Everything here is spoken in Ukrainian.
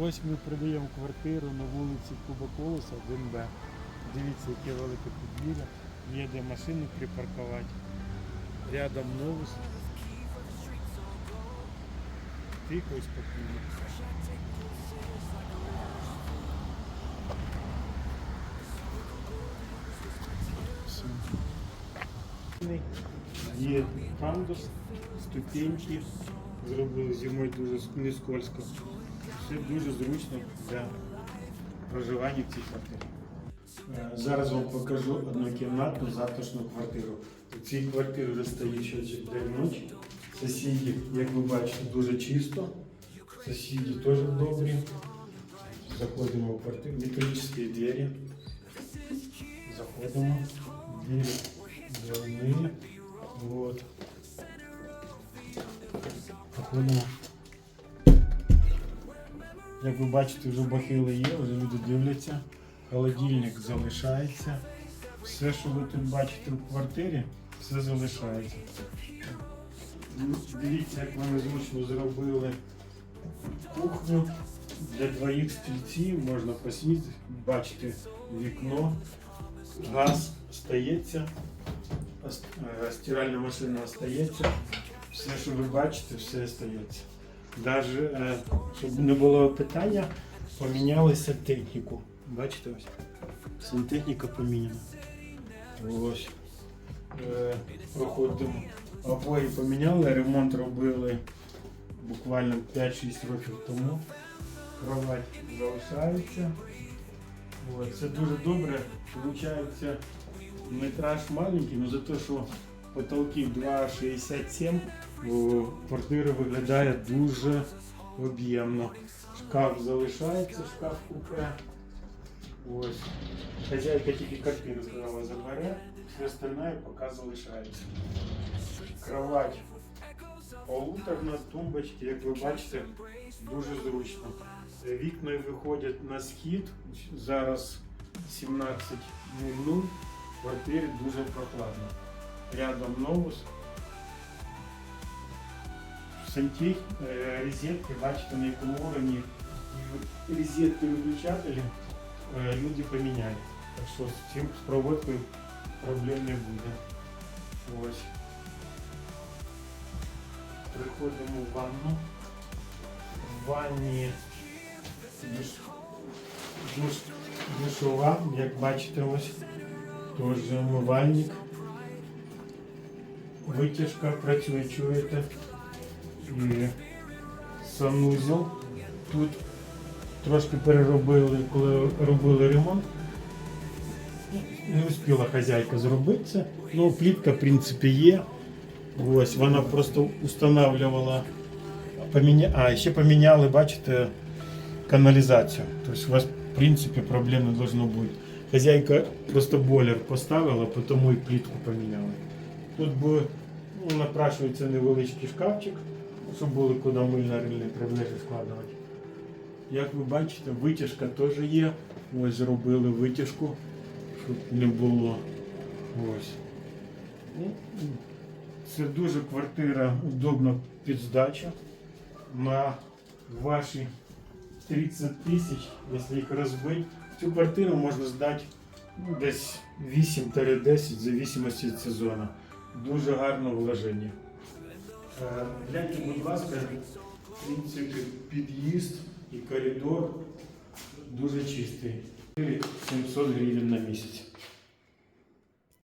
Ось ми продаємо квартиру на вулиці Куба Колоса, 1Б. Дивіться, яке велике подвір'я. Є де машини припаркувати. Рядом новус. Тихо і спокійно. Є пандус, ступеньки. Зробили зимою дуже не скользко. Все дуже зручно для проживання в цій квартирі. Е, Зараз вам покажу однокімнатну затишну квартиру. У цій квартирі вже стоїть щочик день ночі. Сусіди, як ви бачите, дуже чисто. Сусіди теж добрі. Заходимо в квартиру. Металлические двері. Заходимо. Двері двойные. Вот. Заходимо. Як ви бачите, вже бахили є, вже люди дивляться. Холодильник залишається. Все, що ви тут бачите в квартирі, все залишається. Ну, Дивіться, як вони зручно зробили кухню. Для двоїх стільців можна посидіти, бачите вікно, газ стається, е, стиральна машина остається. Все, що ви бачите, все остається. Даже, е, щоб не було питання, поміняли сантехніку. Бачите ось? Сантехніка поміняна. Ось. Е, проходимо. Обої поміняли, ремонт робили буквально 5-6 років тому. Кровать залишається. От, це дуже добре. Получається метраж маленький, але за те, що потолки 2,67, квартира виглядає дуже об'ємно. Шкаф залишається, шкаф купе. Ось. Хазяйка тільки картину сказала забере, все остальне поки залишається. Кровать полуторна, тумбочки, як ви бачите, дуже зручно. Вікна виходять на схід. Зараз 17.00. В квартирі дуже прохладно. Рядом новус. Сантехь, е, розетки, бачите, на якому уровні. Розетки виключателі е, люди поміняють. Так що з цим з проводкою проблем не буде. Ось. Приходимо в ванну. В ванні душ, душ, душова, як бачите, ось теж умивальник. Витяжка працює, чуєте. І санузел. Тут трошки переробили, коли робили ремонт. Не успіла хазяйка зробити це. Ну, плітка, в принципі, є. Ось, вона просто устанавливала. Поміня... А, ще поміняли, бачите, каналізацію. Тобто у вас, в принципі, проблем не должно бути. Хазяйка просто бойлер поставила, тому і плітку поміняли. Тут буде, ну, напрашується невеличкий шкафчик, були куди мильно-рильні приближі складувати. Як ви бачите, витяжка теж є. Ось зробили витяжку, щоб не було. Ось. Ну, Це дуже квартира удобна під здачу. На ваші 30 тисяч, якщо їх розбити, цю квартиру можна здати ну, десь 8-10 в зависимості від сезону. Дуже гарне вложені. Е, Гляньте, будь ласка, в принципі, під'їзд і коридор дуже чистий. 700 гривень на місяць.